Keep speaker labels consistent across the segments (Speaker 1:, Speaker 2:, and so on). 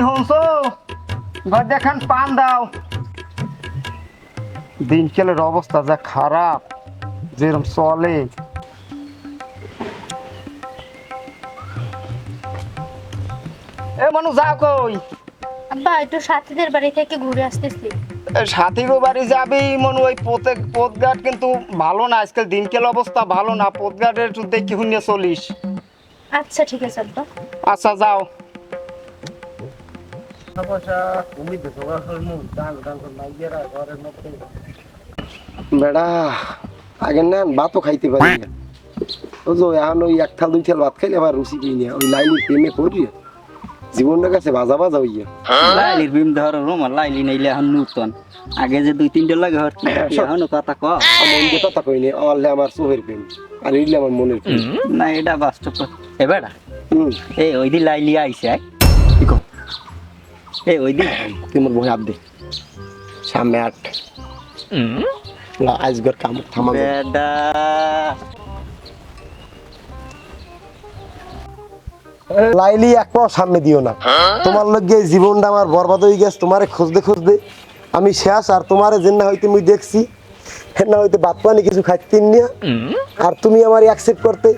Speaker 1: লাইলি হংসো ঘর দেখান পান দাও। দিনকালের অবস্থা যা খারাপ যেরকম চলে। এ মানুষ যা কই?
Speaker 2: আব্বা একটু সাথীদের বাড়ি থেকে ঘুরে আসতেছি।
Speaker 1: সাথীরও বাড়ি যাবি মনে ওই পোতে পোতঘাট কিন্তু ভালো না আজকাল দিনকাল অবস্থা ভালো না পোতঘাটের একটু দেখি শুনিয়ে চলিস।
Speaker 2: আচ্ছা ঠিক আছে আব্বা।
Speaker 1: আচ্ছা যাও।
Speaker 3: বেড়া আগে না ভাতও খাইতে পারি না। বুঝলো এখন ওই এক থাল দুই থাল ভাত খাইলে আবার রুচি কিনে নিয়ে ওই লাইলি প্রেমে করি জীবনটা কাছে বাজা বাজা হইয়া
Speaker 4: লাইলির বিম ধর রুম লাইলি নাইলে এখন নূতন। আগে যে দুই তিনটে লাগে এখন কথা ক
Speaker 3: মন দিয়ে কথা কইনি অল্লে আমার চোখের প্রেম আর ইডলে আমার মনের প্রেম।
Speaker 4: না এটা বাস্তব। এ বেড়া এই ওই দিন লাইলি
Speaker 3: কও?
Speaker 4: এই ওই দিন
Speaker 3: তুই মোর বই আপ দে। সামনে আট। আজগর কাম থামা
Speaker 4: বেডা।
Speaker 3: লাইলি এক পাও সামনে দিও না। তোমার লগে জীবনটা আমার বরবাদ হয়ে গেছে তোমারে খুঁজতে খুঁজতে। আমি শেষ আর তোমারে জেন্না হইতে মুই দেখছি হেনা হইতে বাদ পানি কিছু খাইতে নিয়া আর তুমি আমার অ্যাকসেপ্ট করতে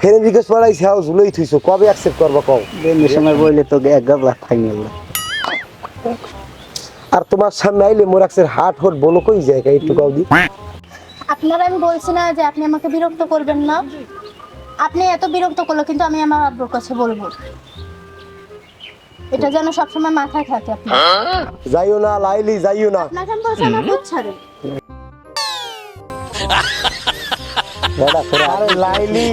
Speaker 3: ফেরে জিজ্ঞেস পড়াই সেও ঝুলেই থুইছো। কবে অ্যাকসেপ্ট করবা কও?
Speaker 4: সময় বইলে তো এক গাবলা ফাইনাল।
Speaker 3: আর তোমার সামনে আইলে মোর একসের হাট হোট বলো কই জায়গা একটু কাউ দি
Speaker 2: আপনারা আমি বলছি না যে আপনি আমাকে বিরক্ত করবেন না। আপনি এত বিরক্ত করল কিন্তু আমি আমার আব্বুর কাছে বলব। এটা যেন সবসময় মাথায় থাকে আপনার।
Speaker 3: যাইও না লাইলি যাইও না।
Speaker 2: আপনাকে আমি বলছি
Speaker 3: বেটা তোরা আরে লাইলি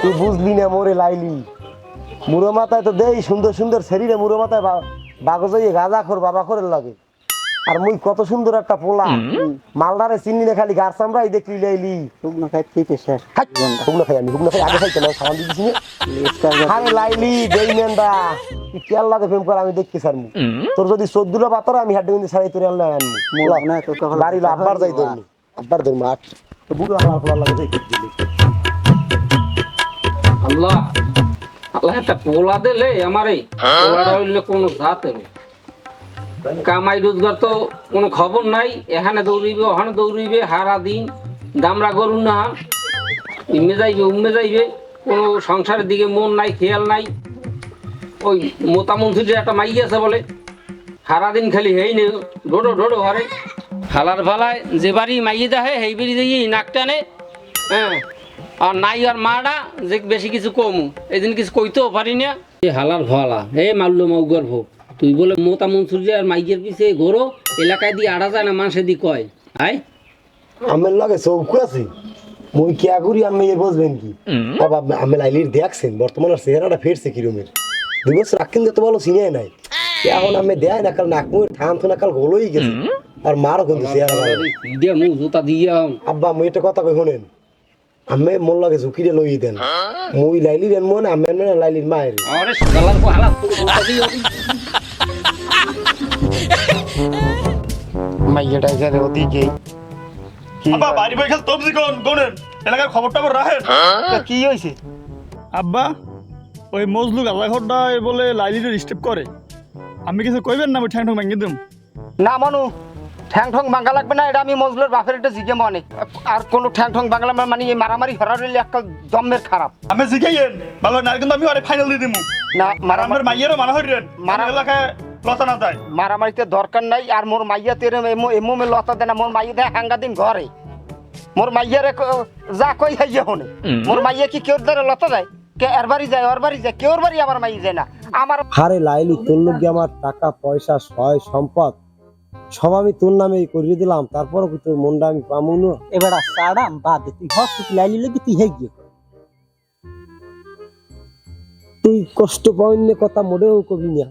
Speaker 3: তুই বুঝলি না মোরে লাইলি। মুরো মাথায় তো দেই সুন্দর সুন্দর শরীরে মুরো মাথায় বাগজ হয়ে গাঁজা খোর বাবা খোরের লাগে। আর মুই কত সুন্দর একটা পোলা। মালদারে চিনি না খালি গাছ চামড়াই দেখলি লাইলি
Speaker 4: শুকনো খাই শেষ।
Speaker 3: হুগনা খাই আমি হুগনা খাই আগে খাইতে না। সামান দিয়েছি আরে লাইলি কেয়ার লাগে প্রেম কর আমি দেখতে সারমু তোর যদি চোদ্দটা পাতর আমি হাড্ডি বিন্দু সারাই তোর আনলে আনমু।
Speaker 4: মোলা না তো কখন
Speaker 3: বাড়ি আব্বার যাই ধরমু। আব্বার ধরমু আট। তো বুড়ো আমার পোলা লাগে দিলি
Speaker 5: আল্লাহ। একটা পোলা দিলে আমার এই পোলাটা হইলে কোনো জাত হবে কামাই রোজগার তো কোনো খবর নাই এখানে দৌড়িবে ওখানে দৌড়িবে হারা দিন দামরা গরু না। ইমে যাইবে উমে যাইবে কোনো সংসারের দিকে মন নাই খেয়াল নাই। ওই মোতা মন্ত্রীর একটা মাই আছে বলে সারাদিন খালি হেই নে ঢোড়ো ঢোড়ো হারে হালার ভালায় যে বাড়ি মাইয়ে দেয় সেই বাড়ি দিয়ে নাক টানে হ্যাঁ আর নাই আর মাডা যে বেশি কিছু কমু। এদিন কিছু কইতেও পারি না। এ হালার ফালা হে মারলো মাউ গর্ভ তুই বলে মোতা মনসুর যে আর মাইকের পিছে ঘোরো এলাকায় দিয়ে আড়া যায় না মানুষে দি কয়। আয়।
Speaker 3: আমের লাগে চৌকু আছে। মুই কি আগুরি আমি এ বুঝবেন কি? বাবা আমি লাইলির দেখছেন বর্তমানে চেহারাটা ফেরছে কিরমের। দুই বছর আকিন যত ভালো চিনে নাই। এখন আমি দেয় না কাল নাক মুই থান তো না কাল হলোই গেছে আর মারও কিন্তু চেহারা ভালো।
Speaker 5: দিয়ে মুখ জুতা দিয়ে
Speaker 3: আব্বা মুই একটা কথা কই শুনেন। আমি মোর লাগে ঝুঁকিরে লই দেন। মুই লাইলি দেন মনে আমি এনে লাইলির মায়ের।
Speaker 5: আরে হালার হালা দিয়ে
Speaker 1: মাইয়াটা এখানে ওদিকে কি?
Speaker 6: আব্বা বাড়ি বই খেল তবজি কোন কোনেন এলাকার খবর টবর রাখেন
Speaker 1: তা কি হয়েছে
Speaker 6: আব্বা ওই মজলুক আল্লাহ ঘরটা বলে লাইলিটা ডিস্টার্ব করে। আমি কিছু কইবেন না আমি ঠ্যাং ঠ্যাং ভেঙে দিম।
Speaker 1: না মানু। ঠ্যাং ঠং ভাঙা লাগবে না এটা আমি মজলুর বাপের একটা জিগে মনে। আর কোনো ঠ্যাং ঠং ভাঙলা মানে এই মারামারি হরা রইলে একটা জম্মের খারাপ।
Speaker 6: আমি শিখাইয়েন ভালো না কিন্তু আমি আরে ফাইনাল দিয়ে দিমু।
Speaker 1: না মারামারি
Speaker 6: মাইয়েরও মানা হইরেন
Speaker 1: মারা-
Speaker 6: মারা এলাকায় লতা না যায়।
Speaker 1: মারামারিতে দরকার নাই আর মোর মাইয়া তেরে এমো এমো মে লতা দেনা মোর মাইয়া দেয় হাঙ্গা দিন ঘরে। মোর মাইয়ারে ক- যা কই হাইয়া হনে। মোর মাইয়া কি কেউর দ্বারা লতা দেয়? কে এর বাড়ি যায় ওর বাড়ি যায় কেউর বাড়ি আমার মাইয়া যায় না। আমার
Speaker 3: হারে লাইলি তোর লোকে আমার টাকা পয়সা সয় সম্পদ সব আমি তোর নামে করিয়ে দিলাম তারপর তোর মনটা আমি পামু না?
Speaker 4: এবার সাড়াম বাদ তুই হসপিটাল লাইলি লাগি তুই হেই গিয়ে
Speaker 3: তুই কষ্ট পাইন্য কথা মোটেও কবি না।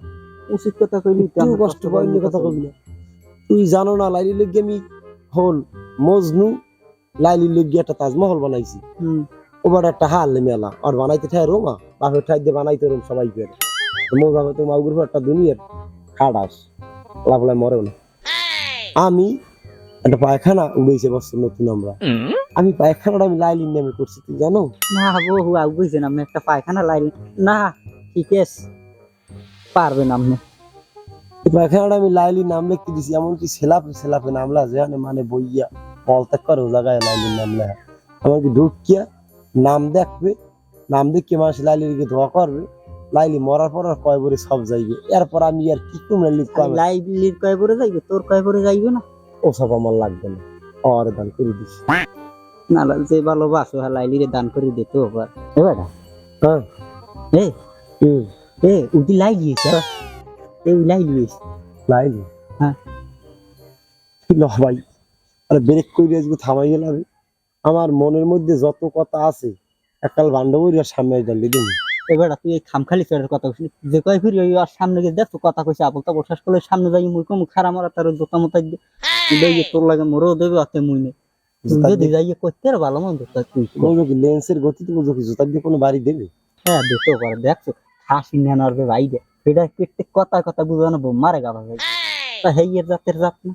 Speaker 4: উচিত কথা কইলি
Speaker 3: তুই কষ্ট পাইন্য কথা কবি না। তুই জানো না লাইলি লগে আমি হল মজনু লাইলি লগে একটা তাজমহল বানাইছি। ওবার একটা হাল মেলা আর বানাইতে ঠাই রোমা বাপের ঠাই দিয়ে বানাইতে রোম সবাই করে মোর বাপে তো মাউগুর একটা দুনিয়ার খাডাস লাভলাই মরেও না। আমি একটা পায়খানা উড়েছে বছর নতুন আমরা। আমি পায়খানাটা আমি লাইলির নামে করছি তুই জানো?
Speaker 4: না বহু বুঝছেন আপনি একটা পায়খানা লাইলি না ঠিক আছে পারবেন আপনি।
Speaker 3: এখানে আমি লাইলি নাম লিখতে দিছি? এমনকি সেলাফে সেলাফে নামলা যেখানে মানে বইয়া পল ত্যাগ করে ও জায়গায় লাইলির নাম লেখা এমনকি ঢুকিয়া নাম দেখবে? নাম দেখে মানুষ লাইলির দোয়া করবে? লাইলি মরার পর আর কয় বলে সব যাইবে? এরপর আমি আর কি কমলে লিখব আমি
Speaker 4: লাইব্রেরির কয় পরে যাইবে? তোর কয় পরে যাইবে না?
Speaker 3: ও সব আমার লাগবে না। আর দান করে দিস।
Speaker 4: না লা- যে ভালোবাসো হ্যাঁ লাইলিরে দান করে দিতে আবার এবার
Speaker 3: হ্যাঁ।
Speaker 4: এ এ উদি লাইলি এসে এ লাইলি
Speaker 3: লাইলি?
Speaker 4: হ্যাঁ।
Speaker 3: ল ভাই? আরে ব্রেক করে আজকে থামাই গেলাম। আমার মনের মধ্যে যত কথা আছে একাল বান্ধবীর সামনে দাঁড়িয়ে দিন
Speaker 4: এবার তুই এই খামখালি ছেলের কথা কইছিস যে কয় ফিরি ওই আর সামনে গিয়ে দেখ তো কথা কইছে তাবল। শেষ করলে সামনে যাই মুই কম খারা মারা তার জোতা মোতা দিয়ে তোর লাগে মরও দেবে অতে মুই নেই যদি করতে আর ভালো মন্দ তুই।
Speaker 3: কি লেন্সের জুতা দিয়ে কোনো বাড়ি দেবে?
Speaker 4: হ্যাঁ পারে। দেখছ হাসি ভাই দে সেটা কেটে কথা কথা বুঝানো মারে গাবা ভাই তা হেইয়ের জাতের জাত না।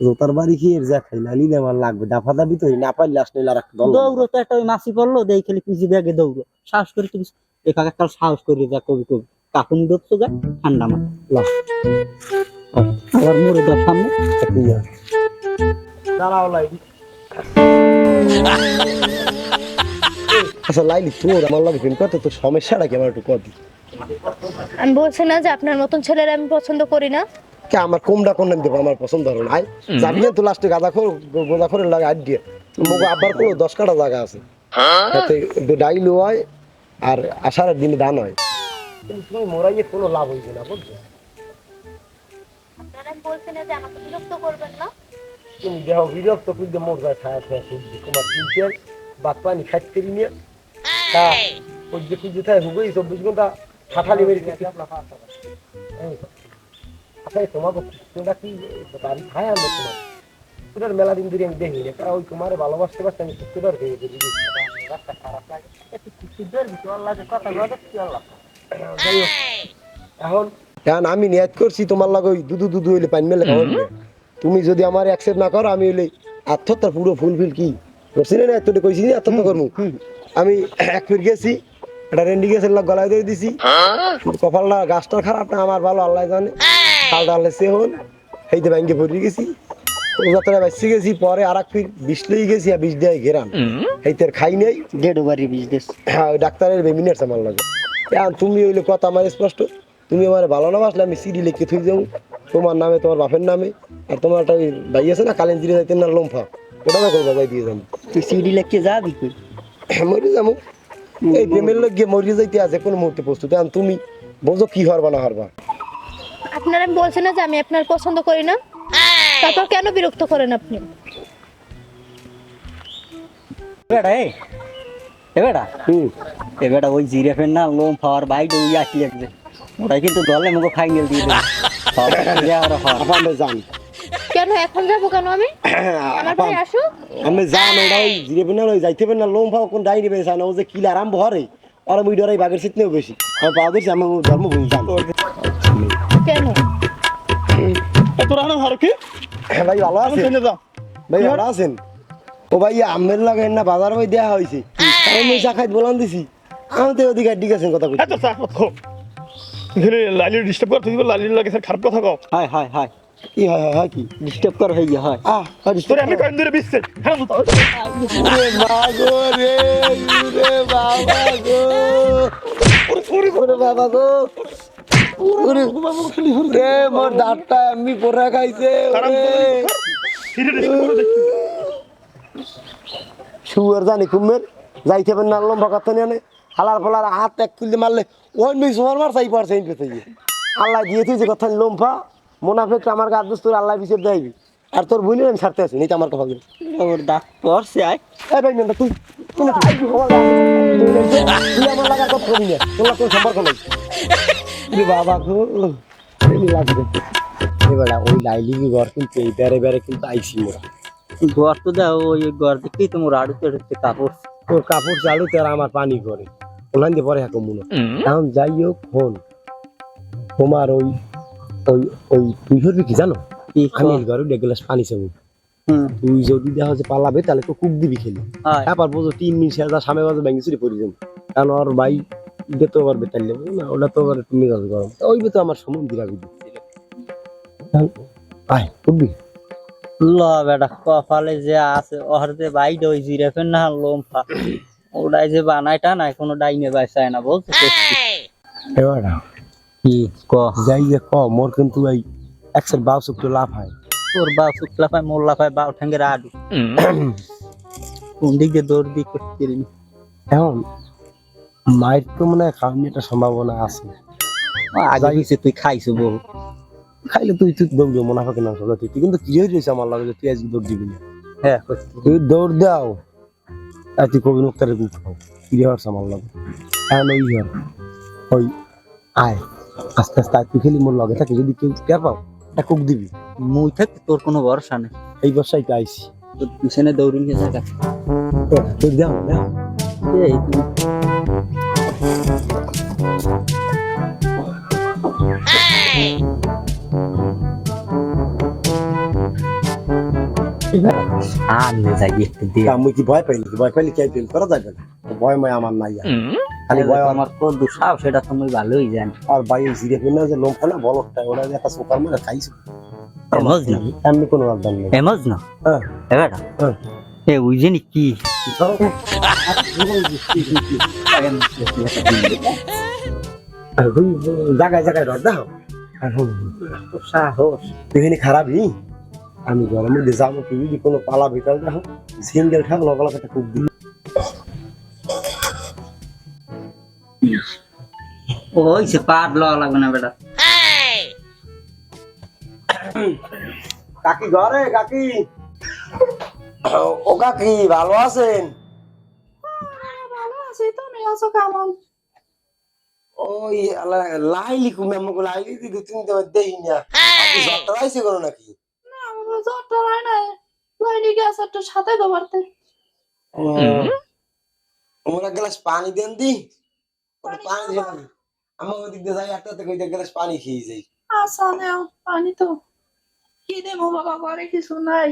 Speaker 3: জোতার বাড়ি খেয়ে এর যা খাই লালি আমার লাগবে ডাফা দাবি তো না পারলে আসলে আর একটা দল।
Speaker 4: দৌড়ো তো একটা ওই মাসি পড়ল দেই খেলি পিজি ব্যাগে দৌড়ো। সাহস করে সাহস করে যা কবি কবি। কাকুনি ডুবছো গা ঠান্ডা। আবার মরে সামনে
Speaker 3: দাঁড়াও লাইলি আচ্ছা লাইলি তোর আমার লাগে প্রেম করতে তোর সমস্যাটা কি? আমার একটু কর দি।
Speaker 2: আমি বলছি না যে আপনার মতন ছেলের আমি পছন্দ করি না।
Speaker 3: কে আমার কোমটা কোন দেবো? আমার পছন্দ হলো না। আয় যাবি না তো লাস্টে গাঁদা খোর গোদা খোরের লাগে আড দিয়ে মুখ আব্বার কোনো দশ কাটা জায়গা আছে। তাতে ডাইল হয় আর আষাঢ়ের দিনে ধান হয়। কিন্তু তুমি মোরাইয়ে কোনো লাভ হইবে না বুঝছ?
Speaker 2: আপনারা আমি যে আমাকে বিরক্ত করবেন না?
Speaker 3: তুমি দেহ বিরক্ত মোর খায়া খায়া সবজি তোমার বাদ পানি খাইতে করি নিয়ে। তা ওই যে খুঁজে থাকে হুগই চব্বিশ ঘণ্টা ফাটালি মেরে দিচ্ছি আচ্ছা তোমার তোমরা কি বাড়ি খায় আমরা তোমার? মেলা দিন ধরে আমি দেখি না। ওই তোমার ভালোবাসতে পারছি আমি হয়ে গেছি রাস্তা খারাপ লাগে। একটু কিছু দেখবি তোমার লাগে কথা কথা কি আল্লাহ যাই হোক। এখন এখন আমি নিয়াত করছি তোমার লাগে ওই দুধু দুধু হইলে পানি মেলে তুমি যদি আমার অ্যাকসেপ্ট না করো আমি হইলে আত্মহত্যা পুরো ফুলফিল কি? করছি না এতটা কইছি না আত্মহত্যা করব। আমি এক ফির গেছি একটা রেন্ডি গেছের গলায় দিয়ে দিছি। কপালটা গাছটা খারাপ না আমার ভালো আল্লাহ জানে। খালটা আল্লাহ সে হন সেইতে ব্যাংকে পড়ে গেছি। যাত্রা গেছি পরে আর এক ফির বিষ লই গেছি আর বিষ দিয়ে ঘেরাম সেইতে খাই নাই। হ্যাঁ ডাক্তারের বেমিনের আমার লাগে। এখন তুমি হইলে কথা আমার স্পষ্ট। তুমি আমার ভালো না বাসলে আমি সিডি লিখে থুই যাব। তোমার নামে তোমার বাপের নামে। আর তোমার একটা ভাই আছে না কালেন জিরে যাইতেন না লম্ফা। ওটা না করবা যাই দিয়ে যাব।
Speaker 4: তুই সিডি লেখকে যাবি কই?
Speaker 3: মরে যাব। এই প্রেমের লোক গিয়ে মরিয়ে যাইতে আছে কোনো মুহূর্তে প্রস্তুত। এখন তুমি বোঝো কি হরবা না হরবা।
Speaker 2: আপনারা আমি বলছি না যে আমি আপনার পছন্দ করি না? তারপর কেন বিরক্ত করেন আপনি?
Speaker 4: বেড়া এ এ বেড়া
Speaker 3: হুম।
Speaker 4: এ বেড়া ওই জিরে না লোম খাওয়ার বাইরে ওই আটকে লাগবে কিন্তু দলে মুখে ফাইনাল দিয়ে দেবে। আর হয়
Speaker 3: আপামে যান।
Speaker 2: কেন এখন যাব কেন আমি? আমার ভাই আসো
Speaker 3: আমি যান ওই জিরে পেন ওই যাইতে না লোম ফাও কোন ডাইনি পেয়েছে না ও যে কিল আরাম ভরে আর মুই ডরাই বাগের সিট নেও বেশি। আমি পাওয়া দিচ্ছি আমি ধর্মভূমি যান।
Speaker 2: কেন?
Speaker 6: তোরা হানো হারো কি
Speaker 3: ভাই ভালো
Speaker 6: আমি
Speaker 3: আছে
Speaker 6: চলে যাও।
Speaker 3: ভাই ভালো আছেন? ও ভাই আমের লাগে না বাজার ভাই দেয়া হয়েছে আমি খাইতে বলান দিছি। আমি তো ওদিকে ঠিক আছেন কথা কইছি
Speaker 6: এখানে লালির ডিস্টার্ব কর তুই লালির লাগে স্যার খারাপ কথা কও।
Speaker 4: হয় হয় হয়।
Speaker 3: কি হয় হয়, হয় কি?
Speaker 4: ডিস্টার্ব কর হয়ে হয়।
Speaker 3: আহ
Speaker 6: তোরে আমি ধরে হ্যাঁ
Speaker 3: রে বাবা গো। ওরে বাবা গো। ওরে রে মোর দাঁতটা এমনি পরে খাইছে শুয়ার জানি কুমের যাইতে পারেন না লম্বা কথা নিয়ে হালার ফালার হাত এক খুলতে মারলে ওই নই সোমার মার চাই পারছে এই পেতে আল্লাহ দিয়েছে যে কথা লম্ফা মোনাফেক আমার গাছ তোর আল্লাহ বিচার দেয়বি আর তোর বলি আমি ছাড়তে আছি নিতে আমার কথা বলি।
Speaker 4: ওর দাঁত পড়ছে আয়।
Speaker 3: এই ভাই মেনটা তুই তুই আমার লাগা- তুই আমার কথা কবি না। তোর কোনো সম্পর্ক নেই। বাবা লাগবে। এবার ওই ঘর কিন্তু এই বেড়ে বেড়ে কিন্তু আইসি মোরা।
Speaker 4: ঘর তো যাও ওই ঘর দেখেই তোমার আড়ু চড়তে কাপড়।
Speaker 3: তোর কাপড় চালু তোর আমার পানি করে ওখান দিয়ে পরে হাঁকো মনে এখন যাই হোক ফোন। তোমার ওই ওই ওই তুই করবি কি জানো? আমি ঘরে এক গ্লাস পানি চাবো।
Speaker 4: হুম।
Speaker 3: তুই যদি দেখা হচ্ছে পালাবে তাহলে তো কুক দিবি খেলি। তারপর বুঝো তিন মিনিট সামনে বাজে ব্যাঙ্গি চুরি পড়ি যাব। কারণ ওর ভাই তাইলে বুঝো না ওটা তো আবার তুমি গরম। ওই তো আমার সময় দিলাবি আয় করবি
Speaker 4: ল বেটা কপালে যে আছে ওর যে বাইড ওই জিরেফের না লোমফা। ওটাই যে বানাইটা নাই কোনো ডাইনে বাইসায় না বলছে
Speaker 3: এবার
Speaker 4: কি ক?
Speaker 3: যাই যে ক মোর কিন্তু এই একশের বাউ শুক্তো লাভ হয়।
Speaker 4: তোর বাপ শুক্লা পায় মোল্লা পায় বাউ ঠ্যাঙ্গের আডু। কোন দিক দিয়ে দৌড় দিক করতে
Speaker 3: এখন মায়ের তো মনে হয় খাওয়ানি একটা সম্ভাবনা আছে।
Speaker 4: আগে তুই খাইছো বহু
Speaker 3: খাইলে তুই তুই দৌড় মুনাফা কেনা সব তুই তুই কিন্তু কি হয়েছে আমার লাগে তুই আজকে দৌড় দিবি না?
Speaker 4: হ্যাঁ
Speaker 3: তুই দৌড় দাও। আর তুই কবি মুক্তারে গুট খাও। কি হচ্ছে আমার লাগে? ওই হর ওই আয় আস্তে আস্তে তুই খেলি মোর লগে থাকে। যদি কেউ টের পাও একটা কুক দিবি।
Speaker 4: মুই থাক তোর কোনো ভরসা নেই।
Speaker 3: এই বর্ষায় তো আইসি
Speaker 4: তোর পিছনে দৌড়ি নিয়ে থাকা
Speaker 3: দাও দাও
Speaker 4: এই তুই যাই একটু দিয়ে
Speaker 3: আমি কি ভয় পাইলি ভয় পাইলি কে প্রেম করা যাবে না ভয় ময় আমার নাই খালি ভয় আমার
Speaker 4: আমার দুঃসাহ সেটা তুমি ভালোই জানি
Speaker 3: আর ভাই জিরে পেলে যে লোম ফেলা বলকটা ওরা যে একটা সোকার মানে খাইছে
Speaker 4: এমজ না
Speaker 3: এমনি কোনো রাজধান নেই
Speaker 4: এমজ না
Speaker 3: হ্যাঁ
Speaker 4: এবার
Speaker 3: হ্যাঁ।
Speaker 4: এ ওই জানি কি
Speaker 3: জায়গায় জায়গায় রড দাও
Speaker 4: সাহস
Speaker 3: তুই খারাপই আমি গরমের মধ্যে যাব তুই যদি কোনো পালা ভিতরে দেখো সিঙ্গেল খাও লগে লগে একটা কুক দিই
Speaker 4: ওই সে পাট লওয়া লাগবে না বেটা।
Speaker 3: কাকি ঘরে কাকি? ও কাকি ভালো আছেন?
Speaker 2: ভালো আছি। তুমি আছো কেমন?
Speaker 3: ওই লাইলি কুমে আমাকে লাইলি দি দু তিন দিন দেই না। জ্বরটা আইছে কোনো নাকি?
Speaker 2: জ্বরটা হয় না? লাইনি গ্যাস একটু সাথে
Speaker 3: ওরা গ্লাস পানি দেন দি। পানি দিন। আমার ওদিক দিয়ে যাই একটা থেকে ওইটা গ্লাস পানি খেয়ে যাই।
Speaker 2: আচ্ছা নেও পানি তো। কি দেবো বাবা ঘরে কিছু নাই।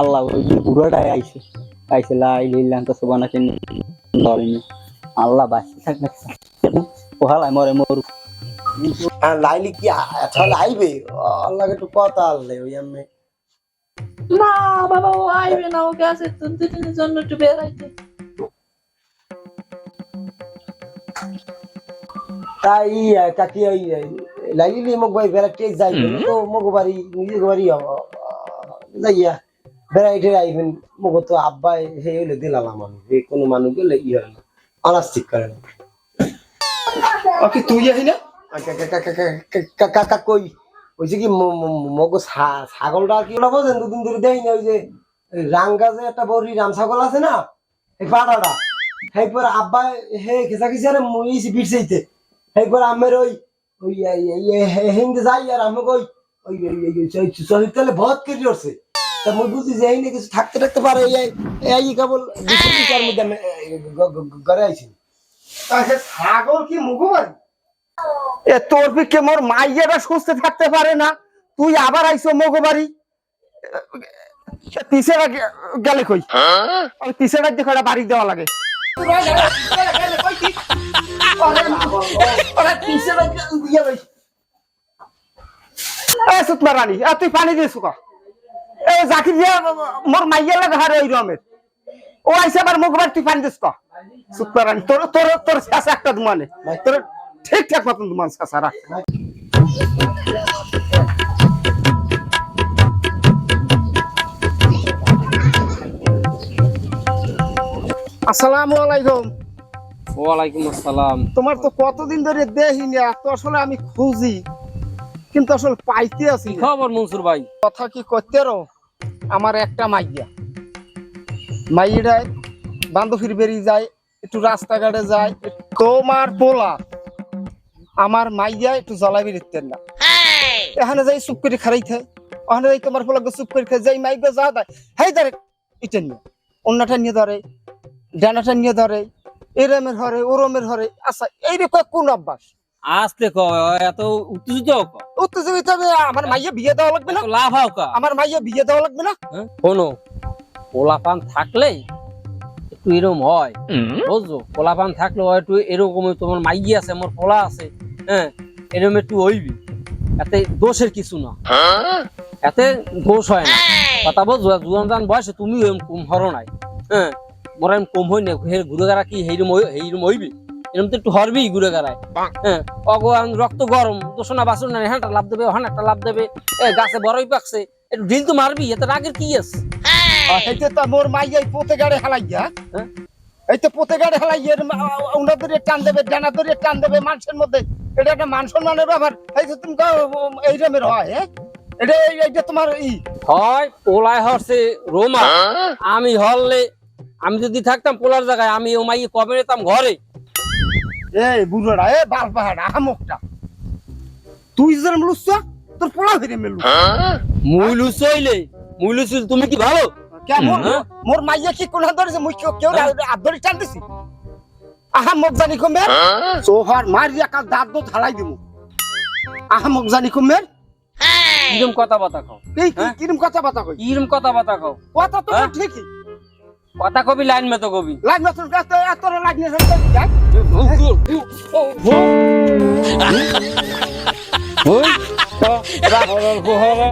Speaker 4: আল্লাহ পুরোটাই আইছে। আইছে লাই লিল্লাহ তো সুবানা ধরেনি আল্লাহ বাঁচি থাকবে ওহালাই মরে মরু
Speaker 3: আর লাইলি কি আ- তাহলে আইবে আল্লাহকে একটু কথা আনলে ওই আমি
Speaker 2: না বাবা ও আইবে না ও গ্যাস একটু দুদিনের জন্য একটু বেড়াইতে
Speaker 3: তাই কাকি ওই লাইলি মোক ভাই ভ্যারাইটি যাই তো মোক বাড়ি নিজের বাড়ি যাইয়া ভ্যারাইটি আইবেন মোক তো আব্বা সেই হইলে দিলাম আমি যে কোনো মানুষ গেলে ই হয় না ঠিক করে না।
Speaker 1: ওকে তুই আহি না
Speaker 3: কাকা কই ওই যে কি মগ ছাগলটা আর কি ওটা বোঝেন? দুদিন ধরে দেই না ওই যে রাঙ্গা যে একটা বড়ি রাম ছাগল আছে না? এই পাড়াটা। আব্বা হে খেসা খেসা আরে মুই বিটছেইতে সেই আমের ওই ওই হিন্দে যাই আর আমাকে ওই ওই শহীদ বহুত তা মুই বুঝি যে এই কিছু থাকতে থাকতে পারে এই কেবল মধ্যে আমি গ- ঘরে আইছি।
Speaker 1: ছাগল কি মুখবাড়ি এ তোর পিকে মোর মাইয়েরা সুস্থ থাকতে পারে না? তুই আবার আইছো মগবাড়ি? তিসেরা গেলে কই? ওই তিসেরা দেখো একটা বাড়ি দেওয়া লাগে? তুই পানি দিস ক? এ জাকির মোর মাইয়া লাগে হারে ওই রমের। ও আইসে আবার মুখবার তুই পানি দিস রানী তোর তোর তোর শেষে একটা দুমানে তোর ঠিকঠাক মতন দুমান রাখ। আসসালামু আলাইকুম।
Speaker 5: ওয়ালাইকুম আসসালাম।
Speaker 1: তোমার তো কতদিন ধরে দেখি না তো আসলে আমি খুঁজি কিন্তু আসলে পাইতে আছি।
Speaker 5: খবর মনসুর ভাই?
Speaker 1: কথা কি করতে রো আমার একটা মাইয়া। মাইয়াটায় বান্ধবীর বেরিয়ে যায় একটু রাস্তাঘাটে যায় তোমার পোলা আমার মাইয়া একটু জ্বালাবি দিতেন না। এখানে যাই চুপ করে খারাই থাকে ওখানে যাই তোমার পোলাকে চুপ করে খাই যাই মাইবা যা দেয় হেই ধরে এটা নিয়ে অন্যটা নিয়ে ধরে ডানাটা নিয়ে ধরে এরমের হরে ওরমের হরে আচ্ছা এইরকম কোন অভ্যাস?
Speaker 5: আসতে ক এত উত্তেজিত
Speaker 1: উত্তেজিত আমার মাইয়া বিয়ে দেওয়া লাগবে না।
Speaker 5: লাভ হাও কা
Speaker 1: আমার মাইয়া বিয়ে দেওয়া লাগবে না?
Speaker 5: শোনো পোলাপান থাকলেই একটু একটু এরকম হয় বুঝছ? পোলাপান থাকলে হয় একটু এরকম তোমার মাইগি আছে আমার পোলা আছে হ্যাঁ এরকম একটু হইবি। এতে দোষের কিছু না। এতে দোষ হয় না। কথা বুঝছ? জুয়ান জান বয়সে তুমি এরকম কম হরো নাই হ্যাঁ মোরা এরকম কম হই না ঘুরে গাড়া কি হেইরম হই- হেইরম হইবি? এরকম তো একটু হরবি ঘুরে গাড়ায় হ্যাঁ অগোয়ান রক্ত গরম দোষনা বাসন না হ্যাঁ লাভ দেবে ওখানে একটা লাভ দেবে গাছে বড়ই পাকছে একটু ঢিল তো মারবি এতে রাগের কি আছে?
Speaker 1: তো মোর পোতে গাড়ি হালাইয়া
Speaker 5: হ্যাঁ?
Speaker 1: এই তো পোতে গাড়ি হালাইয়া টান দেবে জানাদের টান দেবে মানুষের মধ্যে। এটা একটা মান সম্মানের ব্যাপার। এই তো তুমি এই রকমের হয় হ্যাঁ? তোমার ই।
Speaker 5: হয় পোলায় হরছে রোমা। আমি হরলে আমি যদি থাকতাম পোলার জায়গায় আমি ও মাইয়ে কবে নিতাম ঘরে?
Speaker 1: এই এ বাল পাহাড় আহামকটা তুই যেরম লুচ্ছ তোর পোলা ফিরে মেলু
Speaker 5: মুইলু চইলে তুমি কি ভালো?
Speaker 1: কেমন? মোর মাইয়া কি কোন ধরেছে মুই কেউ আদরি টান দিছি? আহামক জানি কমের সোহার মারিয়া কাল দাঁত দোত হালাই দিমু। আহামক জানি কমের
Speaker 5: কিরম কথা বাতা কও?
Speaker 1: এই কি? কিরম কথা বাতা কই
Speaker 5: কিরম কথা বাতা কও?
Speaker 1: কথা তো? ঠিকই।
Speaker 5: কথা কবি লাইন মতো কবি।
Speaker 1: লাগ না তোর কাছে এত লাগ না যাক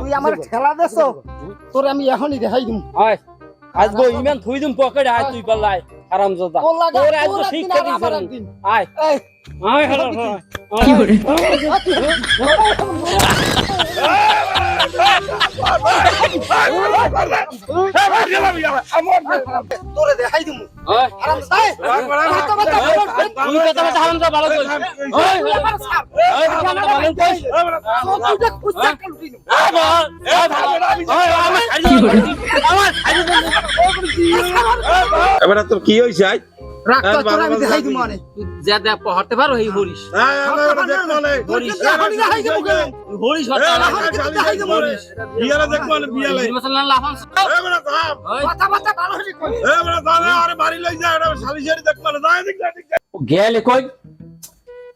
Speaker 1: তুই আমার ঠেলা দেছ তোর আমি এখনই দেখাই দিম।
Speaker 5: আজগো ইমান থুই দিম পকেটে আয় তুই পাল্লাই
Speaker 1: তোর
Speaker 5: আজগো শিক্ষা দিছ। আয়।
Speaker 1: তোরে দেখাই দিমু আরাম সাই কথা কথা
Speaker 5: তুমি কথা কথা হারাম যা ভালো কইছ ওই ওই কথা কথা ভালো কইছ
Speaker 7: এবারে তোর কি হয়েছে আই
Speaker 1: তোর আমি দেখাই দিমু আনে
Speaker 5: যা দে পড়তে পারো এই হরিশ।
Speaker 1: হরিশ দেখাই দিমু কেন?
Speaker 5: হরিশ।
Speaker 7: বিয়ালে দেখব না বিয়ালে।
Speaker 5: মশলা লাফান
Speaker 7: এবারে থাম।
Speaker 1: কথা কথা ভালো হলি কই?
Speaker 7: এবারে থাম আরে বাড়ি লই যা এটা সালিশারি দেখব না। যাই দেখ দেখ
Speaker 5: গেলে কই?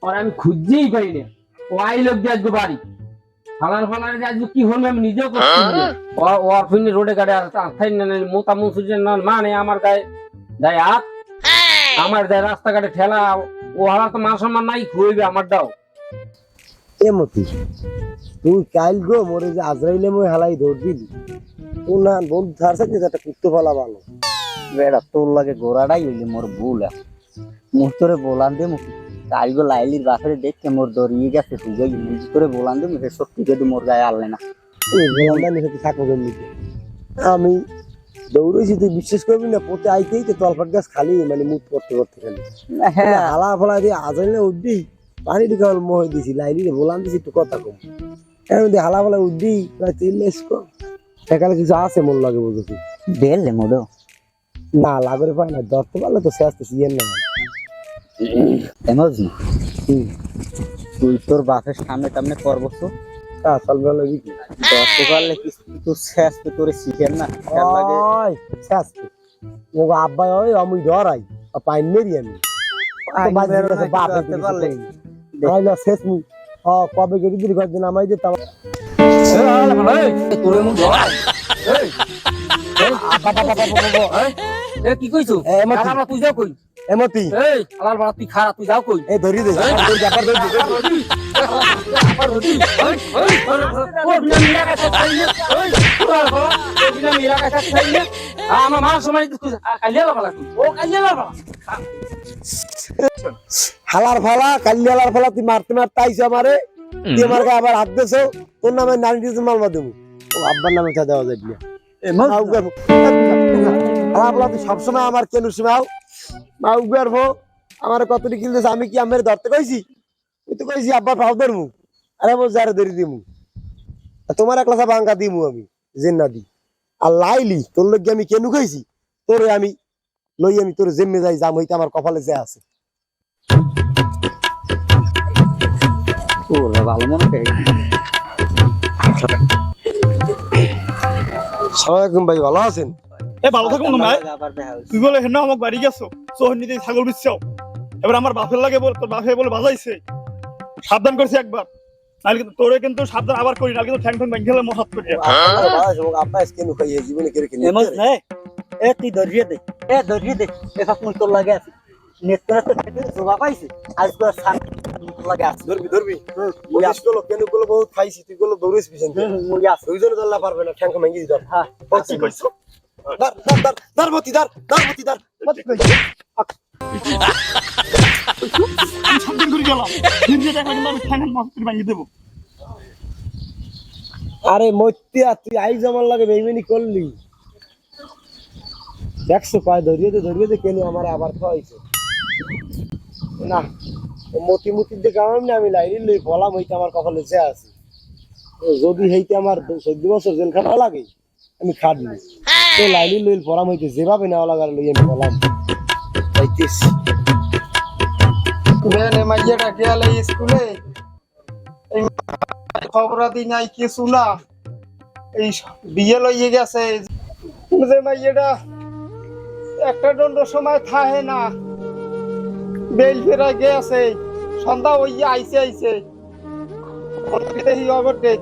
Speaker 5: আর আমি খুঁজতেই পাই না। ও আই লোক যে আজকে বাড়ি। ফালার ফালার যে আজকে কি হলো আমি নিজেও করছি না। ও ও ফিনি রোডে গাড়ি আর থাই না মোতা মুসুর না মানে আমার গায়ে গায়ে হাত। আমার গায়ে রাস্তাঘাটে ঠেলা ও হারা তো মান সম্মান নাই খুঁজবে আমার দাও।
Speaker 3: এমতি তুই কাইল গো মোরে যে আজরাইলে মই হালাই ধর দিলি তোর না বন্ধু ধার সাথে একটা কুত্তো ফলা ভালো।
Speaker 4: বেড়া, তোর লাগে গোড়াটাই হইলে মোর ভুল মুখ তোরে বলান দে মুখ কালগো লাইলির বাপরে দেখতে মোর দরিয়ে গেছে তুই যাই মুখ করে বলান দে মুখে সত্যি যদি মোর গায়ে আনলে না।
Speaker 3: ও গোলামটা নিয়ে থাকো কেমনিতে। আমি দৌড়েছি তুই বিশ্বাস করবি না পোতে আইতেই তো তলফাট গাছ খালি মানে মুখ করতে করতে খালি।
Speaker 4: হ্যাঁ।
Speaker 3: হালা ফলা দিয়ে আজাইলে উঠবি পানি ঢুকে মোহ দিছি লাইলি রে বলান দিছি একটু কথা কম। এখন দিয়ে হালা ফলা উঠবি প্রায় তিন লেস কম সেখানে কিছু আছে মন লাগে বুঝেছি
Speaker 4: বেললে মোড়ো
Speaker 3: না লাগরে পায় না ধরতে পারলে তো শেষ তো সিয়েন না হুম।
Speaker 4: তুই তোর বাপের সামনে টামনে করব তো।
Speaker 3: তা চলবে বিক্রি
Speaker 4: ধরতে পারলে কি তুই শেষ তো তোরে শিখেন না? খেয়াল লাগে
Speaker 3: ওই শেষ তো ও আব্বা ওই আমি ধরাই পাইন মেরি আমি। তো বাজি গেছে বাপ
Speaker 4: ধরতে পারলে?
Speaker 3: আইলো শেষ মু কবে কয়েকদিন
Speaker 5: মুখ এ কি কইছো?
Speaker 3: এ,
Speaker 5: তুই যাও কই?
Speaker 3: এমতি
Speaker 5: এই আলাল বাড়া তুই খারাপ তুই যাও কই?
Speaker 3: এই! ধরি দে ব্যাপার ধরি
Speaker 5: আমার সময় কালিয়া লাগালা ও কালিয়া লাগালা
Speaker 3: হালার ফালা কালি হালার ফালা তুই মারতে মারতে আইছো আমারে। তুই আমার গায়ে আবার হাত দেছো। তোর নামে নারী দিতে মালবা দেবো। ও আব্বার নামে চা দেওয়া যায় ফালা তুই সবসময় আমার কেন শুনাও মা উগার আমার কতটি কিনতেছে? আমি কি আমার ধরতে কইছি? তুই তো কইছি আব্বার পাও ধরমু আরে বল যারে ধরি দিমু। তোমার একলা সব দিমু আমি জেন্না দি। আর লাইলি তোর লগে আমি কেন কইছি তোরে আমি লই আমি তোর জেমে যাই জাম হইতে আমার কপালে যে আছে।
Speaker 4: ওরে ভালো মনে
Speaker 3: সালামালাইকুম ভাই ভালো আছেন?
Speaker 6: এ ভালো থাকুন না ভাই।
Speaker 4: আবার দেখা হইছে।
Speaker 6: তুই বলে হেন আমাকে বাড়ি গেছো। সোহন নিতে ছাগল বিচ্ছাও এবার আমার বাপের লাগে বল তোর বাপে বলে বাজাইছে। সাবধান করছি একবার। নাহলে কিন্তু তোরে কিন্তু সাবধান আবার করি না কিন্তু ঠ্যাং ঠ্যাং ব্যাংক খেলে মহাত করি
Speaker 3: আপনার স্কিন খাইয়ে জীবনে কেড়ে কিনে
Speaker 4: এমজ নে এ তুই ধরিয়ে দে এ ধরিয়ে দে এসব মুই তোর লাগে আছি। নেট করে তো খেতে জোগা পাইছে আজ করে সান মুই লাগে আছি।
Speaker 3: ধরবি ধরবি? বলিসগুলো কেনগুলো বহুত খাইছি তুই গুলো দৌড়িস পিছন।
Speaker 4: মুই আছি।
Speaker 3: দুইজনে দল্লা পারবে না ঠ্যাঙ্ক ভেঙে দিতাম
Speaker 4: হ্যাঁ
Speaker 6: কি কইছো?
Speaker 3: দার দার দার দার মতি দার দার মতি দার মতি কই
Speaker 6: আমি
Speaker 3: আরে মতিয়া, তুই আই জমান লাগে বেইমানি করলি। দেখছ, পায় ধরিয়ে দে ধরিয়ে দে, কেন আমার আবার খাওয়াইছে? না, মতি মতি দেখে আমার না, আমি লাইনি লই বলাম, হইতে আমার কপালে যে আছে। যদি হইতে আমার চোদ্দ বছর জেলখানা লাগে, আমি খাটনি তো লাইনি লই পড়াম হইতে যেভাবে নেওয়া লাগার লই আমি বলাম। হইতেছি।
Speaker 1: বেনে মাইয়াটা গেলে স্কুলে। এই খবরাদি নাই, কিছু না। এই বিয়ে লইয়ে গেছে। যে মাইয়াটা একটা দণ্ড সময় থাহে না। বেল ফেরা গেছে। সন্ধ্যা ওই আইছে আইছে। দেখি অবটে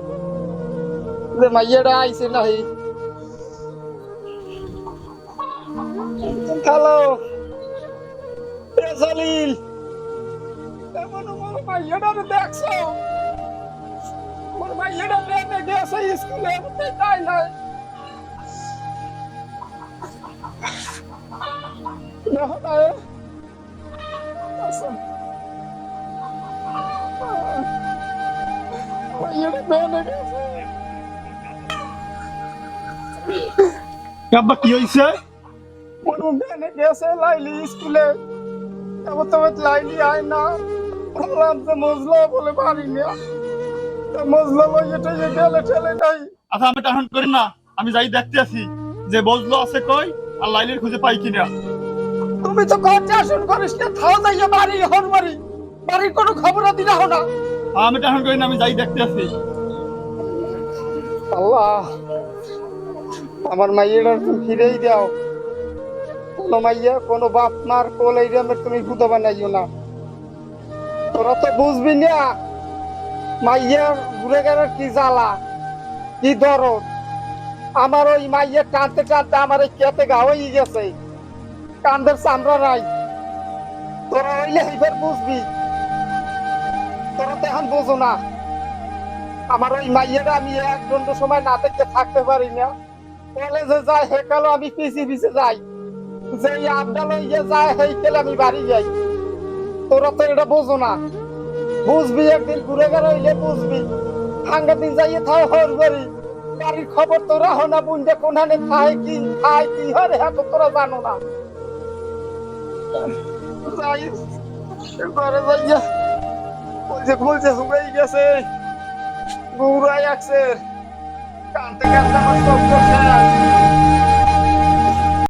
Speaker 1: যে মাইয়াটা আইছে নাহি। হ্যালো। জলিল। আমার মাইয়াটা দেখছ আমার মাইয়াটা লেনে গেছে স্কুলে তাই নাই না না আচ্ছা মাইয়াটা লেনে গেছে
Speaker 6: আব্বা কি হইছে
Speaker 1: মনু লেনে গেছে লাইলি স্কুলে এবার তো লাইলি আয় না বললাম যে মজলো বলে পারি না মজলো লইয়ে টইয়ে গেলে ঠেলে নাই
Speaker 6: আচ্ছা আমি টাহন করি না। আমি যাই দেখতে আছি যে বজলো আছে কই আর লাইলির খুঁজে পাই কিনা।
Speaker 1: তুমি তো ঘর শাসন করিস না থাও যাইয়া বাড়ি হর বাড়ি। বাড়ির কোনো খবর দিনা হো না।
Speaker 6: আমি টাহন করি না আমি যাই দেখতে আছি
Speaker 1: আল্লাহ আমার মাইয়েরা তুমি ফিরেই দাও। কোনো মাইয়া কোনো বাপ মার কোল এই রামের তুমি খুদা বানাইও না। তোরা তো বুঝবি না, মাইয়া ঘুরে গেলে কি জ্বালা, কি দরদ। আমার ওই মাইয়া টানতে টানতে আমার এই কেতে গা হয়ে গেছে, কান্দের চামড়া নাই। তোরা হইলে এইবার বুঝবি, তোরা তো এখন বোঝো না। আমার ওই মাইয়াটা আমি এক ঘণ্টা সময় না দেখতে থাকতে পারি না। কলেজে যাই হেকালো আমি পিছিয়ে পিছিয়ে যাই। যে আবডাল ইয়ে যায় হেকেলে আমি বাড়ি যাই। তোরা তো এটা বোঝো না। বুঝবি, একদিন ঘুরে গেলে বুঝবি। ঠান্ডা দিন যাইয়ে থাও হর করি বাড়ির খবর তোরা হো না বুনটা কোনখানে খায় কি খায় কি? হয় হ্যাঁ তো তোরা জানো না। ঘরে যাইয়া বলছে বলছে শুকাই গেছে। গৌরাই আছে কানতে কানতে আমার সব